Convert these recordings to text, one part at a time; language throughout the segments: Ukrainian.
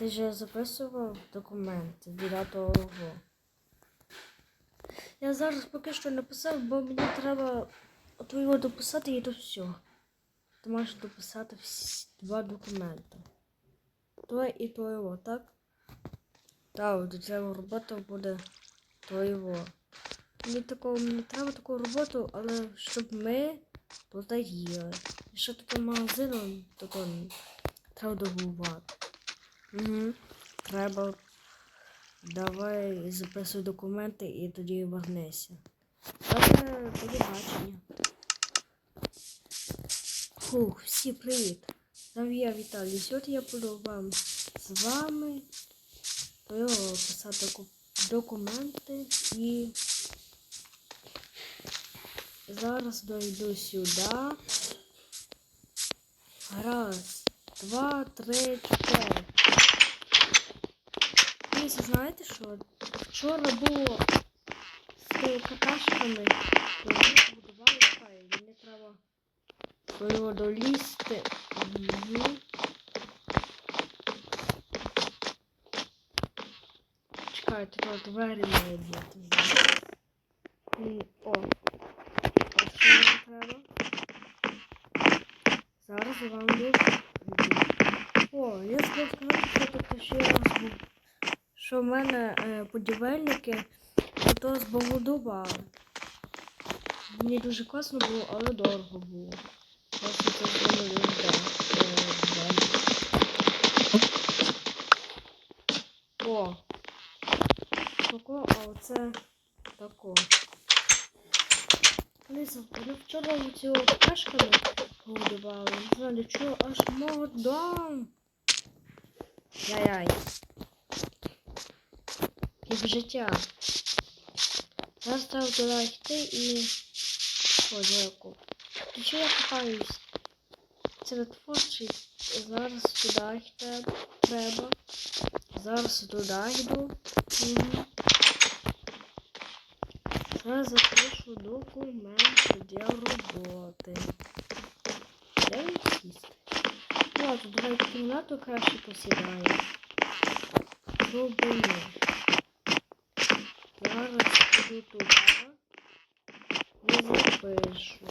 Ти же записував документи 9 го Я зараз поки що написав, бо мені треба твого дописати і то все. Ти маєш дописати всі два документи. То і твоєго, так? Так, до цього робота буде твоєго. Мені такого не треба таку роботу, але щоб ми тут їли. Що таке магазином, то треба договорити. Угу. Треба. Давай записуй документи і тоді вернися. Добре, тоді бачення. Фух, всі привіт. Там я Віталій. Сьогодні я буду вам з вами писати документи і зараз дойду сюди. Раз, два, три, чотири. Дивіться, знаєте що? Вчора було з какашками, то будували файл. Мені треба його долізти. Чекайте, тут двері має бути. О. Ось що мені треба. Зараз я вам буду. О, я сказати, що тут ще раз був. Що в мене е, будівельники то з Богодуба. Мені дуже класно було, але дорого було. Просто зробили. О! Тако, а оце тако. Лиза, вони вчора цього пташками побудували. Не знаю, для чого аж молодом. Яй-яй. Як життя. Зараз треба туди йти і... О, дякую. Ти чого я купаюсь? Це не творчий. Зараз туди йти треба. Зараз туди йду. Угу. Зараз запишу документи для роботи. Де він сісти? Ну, тут давай кімнату краще посідаємо. Зробимо. Зараз піду туди і запишу.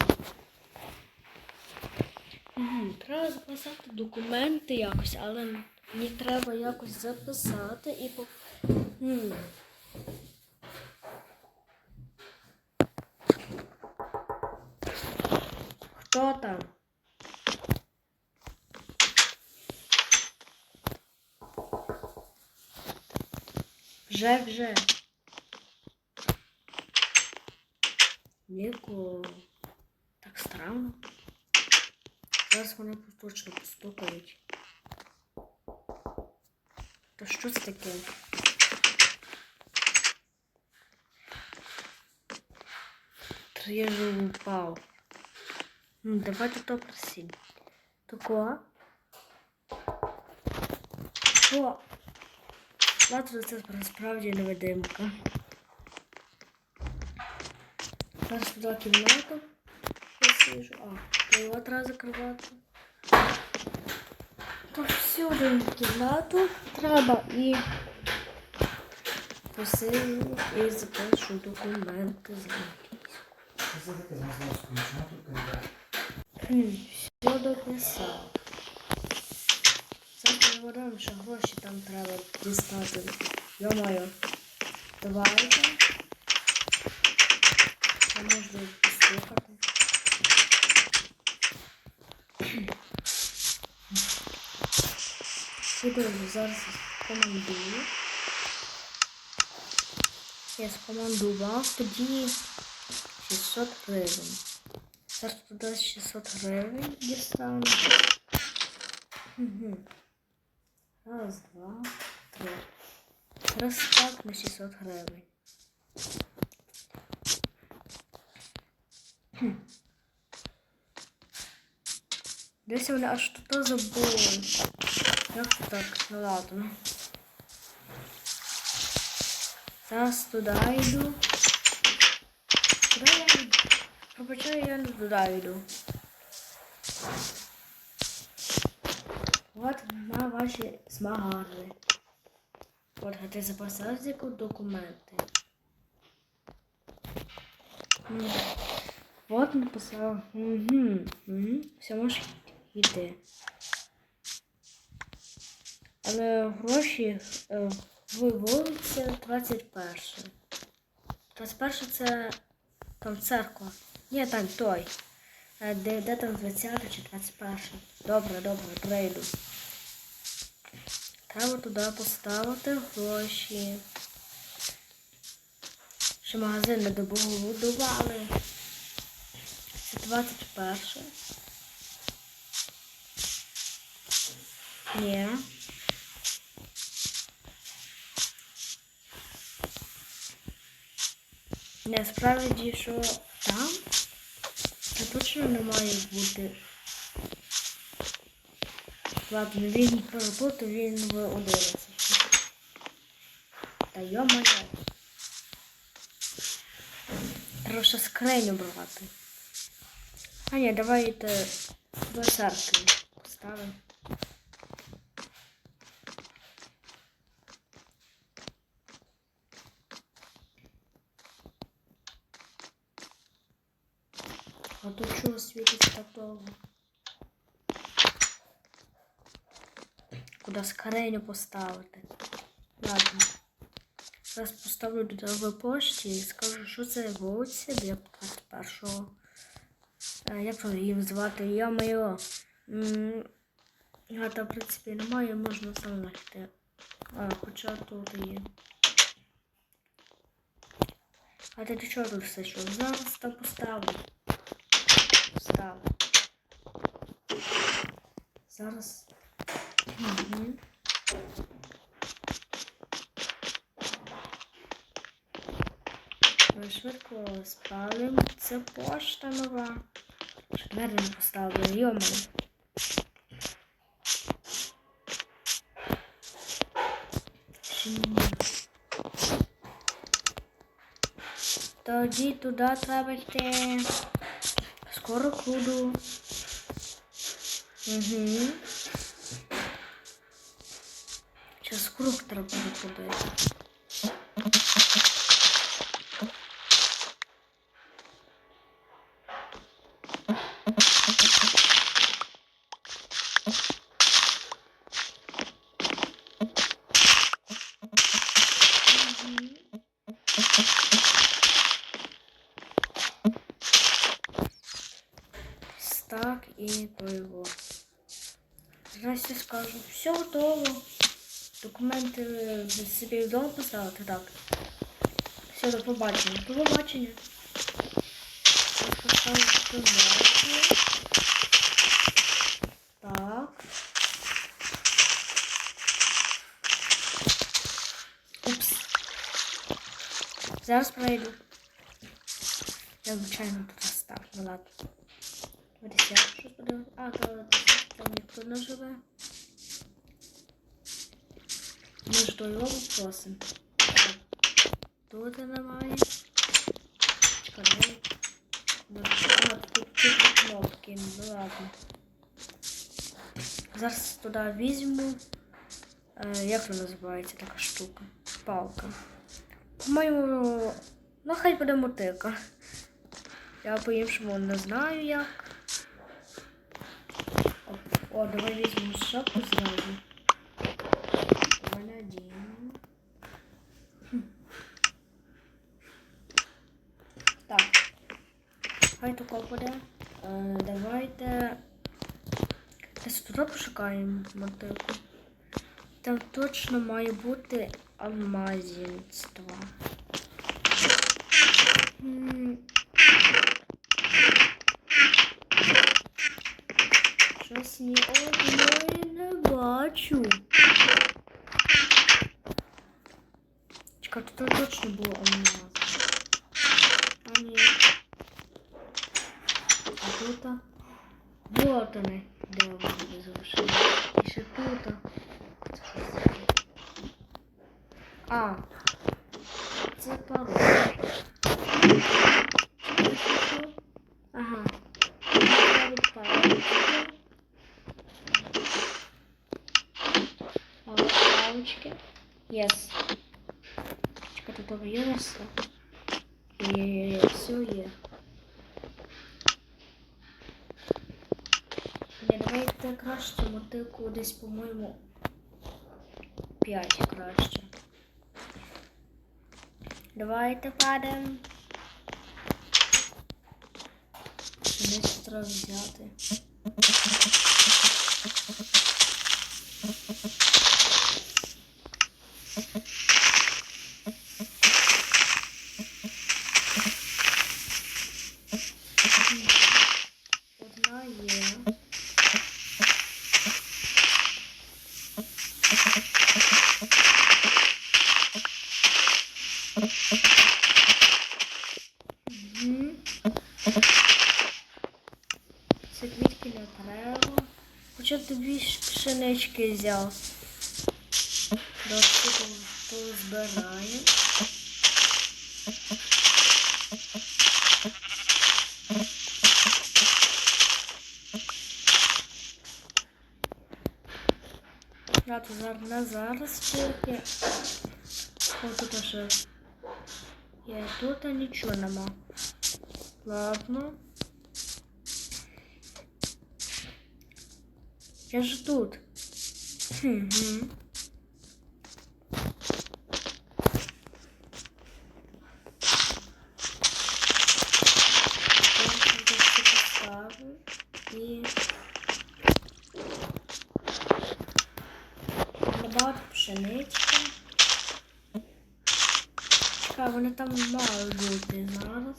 Треба записати документи якось, але мені треба якось записати і по. Хто там? Вже вже. Нікого. Так странно. Зараз вони точно постукають. Та що це таке? Трижу упав. Ну, давайте то просить. Тако. О! Ладно, це справді невидимка. Зараз туди кімнату посижу. А, його треба закривати. То всюди кімнату треба і посижу і запишу документи з тут кандидат? Все дописав. Це говоримо, що гроші там треба дістати. Йо-моє. Давайте. Я можу послухати. Сидору зараз командую. Я скомандував тоді 600 гривень. Зараз туди 600 гривень дістану. Угу. Раз, два, три. Раз так на 600 гривень. Десь вони аж тут забули. Як так? Ну ладно. Зараз туди йду. Куди я йду? Пробачаю, я не туди йду. От на ваші змагали. От ти записав документи. М. От написав. Угу. Угу. Все можеш йти. Але гроші е, виводяться 21. 21 це там церква. Ні, там той. Е, Де, де там 20 чи 21? Добре, добре, прийду. Треба туди поставити гроші. Ще магазин не добудували. Це 21. Ні. Не, справді, що там це точно не має бути. Ладно, він перепутав, він в 11. Та йо-моє. Треба скриню брати. А ні, давайте до церкви поставимо. А тут чого світиться так довго? Куди скриню поставити? Ладно. Зараз поставлю до тебе пошті і скажу, що це вулиця для 21-го. Е, Як там її звати? Я моє. Я там, в принципі, немає, можна сам знайти. А, хоча тут є. А ти чого тут все що? Зараз там поставлю. Поставлю. Зараз. Угу. Ми швидко спалимо. Це пошта нова. Двері поставили, йомо. Тоді туди треба йти. Скоро буду. Угу. Сейчас круг треба буде ходити. Так і то його. Я скажу, все готово. Документи собі вдома поставити, так. Все, до побачення. До побачення. Так. Упс. Зараз пройду. Я звичайно тут оставлю. Ладно. Ось я щось подивився. А, то там ніхто не живе. Ми ж до його просимо. Тут немає. Чекай. А, тут кнопки. Ну ладно. Зараз туди візьму. Е, як це називається така штука? Палка. По-моєму, ну хай буде мотика. Я по-іншому не знаю як. О, о, давай візьмемо шапку зразу. Хм. Так. Хай тако буде. Е, давайте. Десь туди пошукаємо мотику. Там точно має бути алмазінство. М, Щось ні одної не бачу. Чекай, тут точно було алмаз. А ні. А тут? Вот вони. Де вони залишили. І ще тут. Це що це? А. Це пароль. Ага. Ставить паличку. палички. Єс. Є, є, є, все є. Ні, давайте краще мотилку десь, по-моєму, 5 краще. Давайте падаємо. Десь треба. пшенички взяв. Давайте позбираємо. А, то зараз на зараз тільки. О, тут ще. Я тут нічого нема. Ладно. Я ж тут. Чекай, вони там мають бути зараз.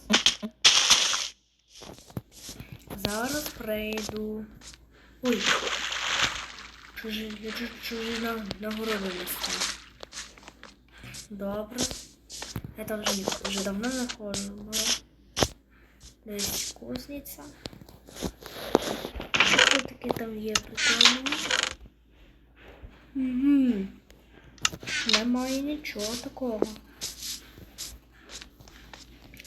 Зараз прийду. Ой. Чужі, я чужі, чужі на, нагороди листав. Добре. Я там вже, вже давно знаходжу. Була. Десь кузниця. Що таке там є прикольно? Угу. Немає нічого такого.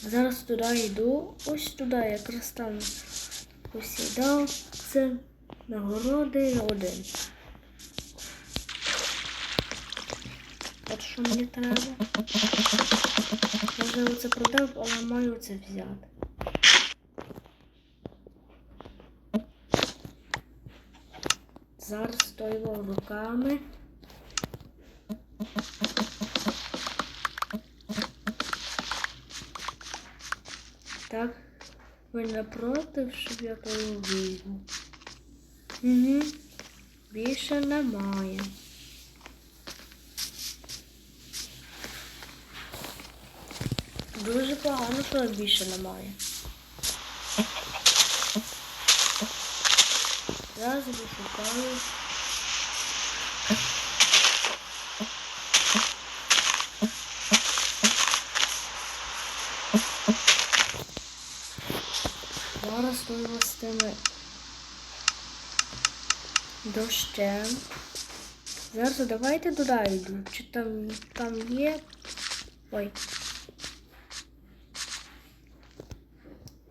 Зараз туди йду. Ось туди якраз там посідав. Це нагороди один. Що мені треба. Можливо, це продав, але маю це взяти. Зараз стою руками. Так, ви не проти, щоб я візьму? Угу. Більше немає. Дуже погано, що більше немає. Зараз вишукаю. Зараз стою з дощем. Зараз давайте йду. Чи там, там є. Ой.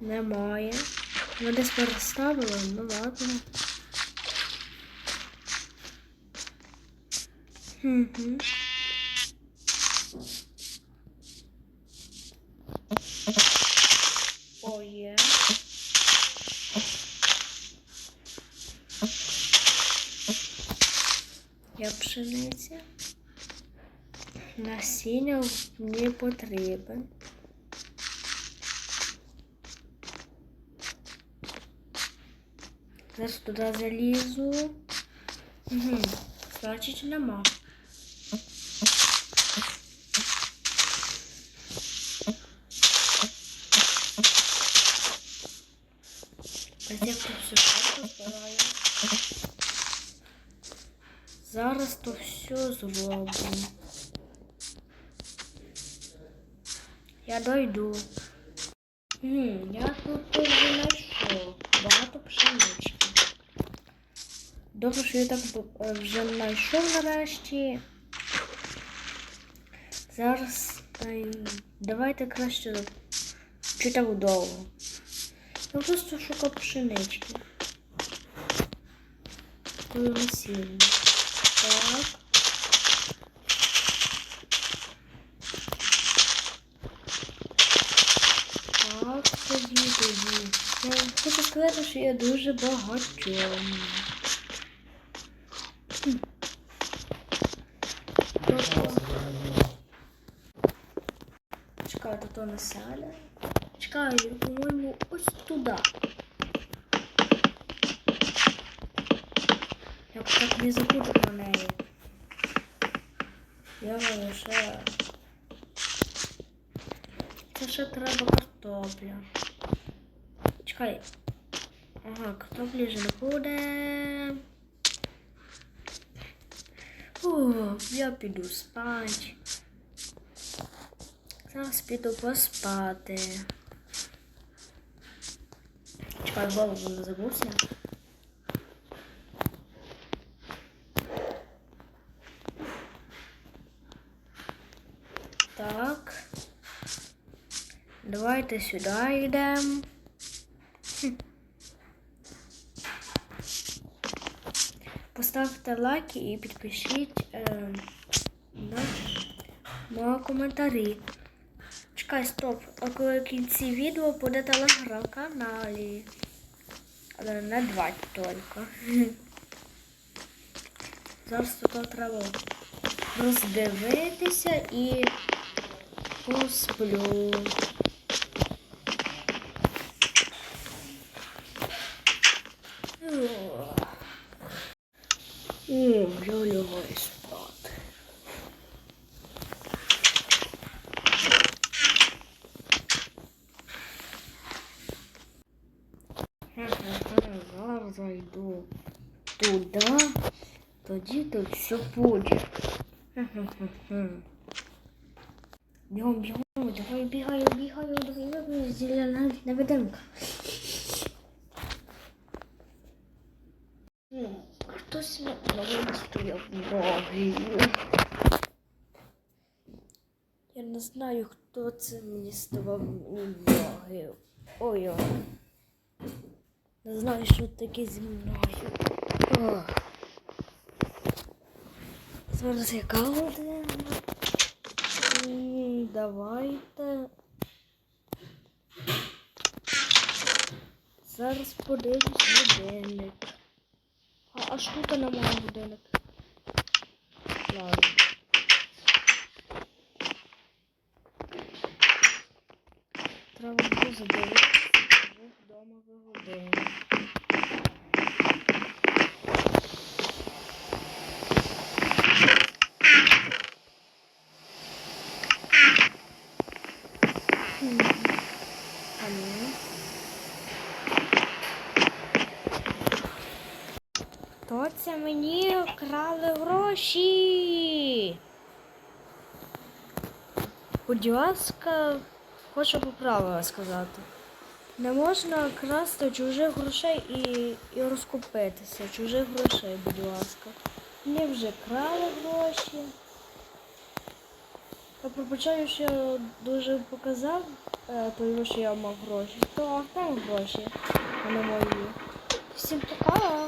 Немає. Ми десь переставили, ну ладно. Угу. О, є. Я пшениця. Насіння не потрібен. Зараз туди залізу. Угу. Значить нема. Ось як тут все шапку збираю. Зараз то все зроблю. Я дойду. Хм, я тут знайшов багато пшенички. Добре, що я так е, вже знайшов нарешті. Зараз давайте краще чи читав довго. Я просто шукав пшенички. Такої насіння. Так. Так, тоді, тоді. Я хочу сказати, що я дуже багатьом. Чекай, то то не сяде. Чекай, по-моєму, ось туди. Я так не забуду про неї. Я лише. Це ще треба картопля. Чекай. Ага, картоплі вже не буде. О, я піду спать. Зараз піду поспати. Чекай, голову не забувся. Так. Давайте сюди йдемо. Поставте лайки і підпишіть е, на мої коментарі. Чекай, стоп. А коли в кінці відео буде телеграм-каналі. Але не два тільки. Зараз тут треба роздивитися і посплю. О, я лягаю спати. Зараз зайду туди, тоді тут все буде. Бігом, бігом, давай бігаю, бігаю, давай, давай, зелена невидимка. Хтось на вулиці стояв ноги. Я не знаю, хто це мені ставав ноги. Ой-ой. Не знаю, що таке зі мною. Ох. Зараз яка година? М, Давайте. Зараз подивлюсь годинник. А, а штука на мой будинок. Ладно. Треба буде задивитися вдома в годину. Хм. А ну. То це мені вкрали гроші. Будь ласка, хочу по правилах сказати. Не можна красти чужих грошей і, і розкупитися. Чужих грошей, будь ласка. Мені вже крали гроші. Я пробачаю, що я дуже показав, е, тому що я мав гроші. То а там гроші, а не мої. Всім пока!